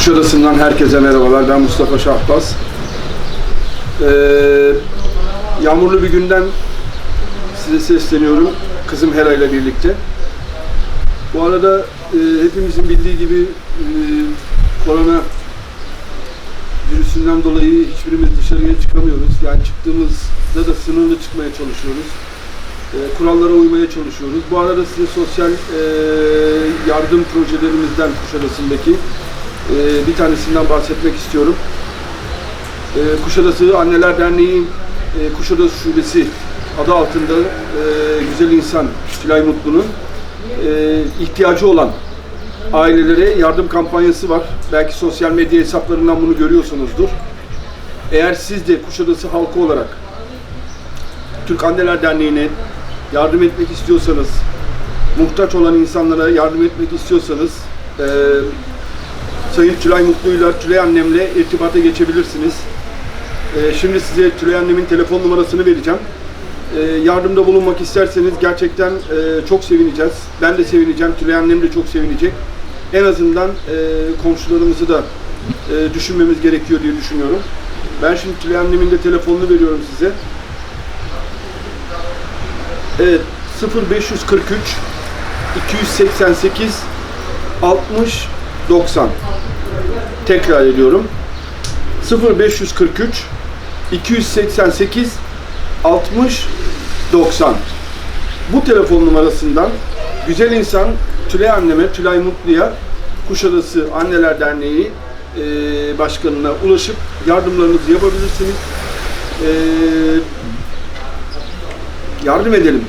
Kuşadası'ndan herkese merhabalar. Ben Mustafa Şahbaz. Ee, yağmurlu bir günden size sesleniyorum. Kızım Hera ile birlikte. Bu arada e, hepimizin bildiği gibi e, korona virüsünden dolayı hiçbirimiz dışarıya çıkamıyoruz. Yani çıktığımızda da sınırlı çıkmaya çalışıyoruz. E, kurallara uymaya çalışıyoruz. Bu arada size sosyal e, yardım projelerimizden Kuşadası'ndaki e, bir tanesinden bahsetmek istiyorum. E, Kuşadası Anneler Derneği e, Kuşadası Şubesi adı altında e, Güzel İnsan Tülay Mutlu'nun e, ihtiyacı olan ailelere yardım kampanyası var. Belki sosyal medya hesaplarından bunu görüyorsunuzdur. Eğer siz de Kuşadası halkı olarak Türk Anneler Derneği'ne yardım etmek istiyorsanız, muhtaç olan insanlara yardım etmek istiyorsanız e, Sayın Tülay Mutlu'yla, Tülay annemle irtibata geçebilirsiniz. E, şimdi size Tülay annemin telefon numarasını vereceğim. E, yardımda bulunmak isterseniz gerçekten e, çok sevineceğiz. Ben de sevineceğim, Tülay annem de çok sevinecek. En azından e, komşularımızı da e, düşünmemiz gerekiyor diye düşünüyorum. Ben şimdi Tülay annemin de telefonunu veriyorum size. Evet 0543 288 60 90 Tekrar ediyorum. 0543 288 60 90 Bu telefon numarasından güzel insan Tülay anneme, Tülay Mutlu'ya Kuşadası Anneler Derneği e, Başkanı'na ulaşıp yardımlarınızı yapabilirsiniz. E, yardım edelim.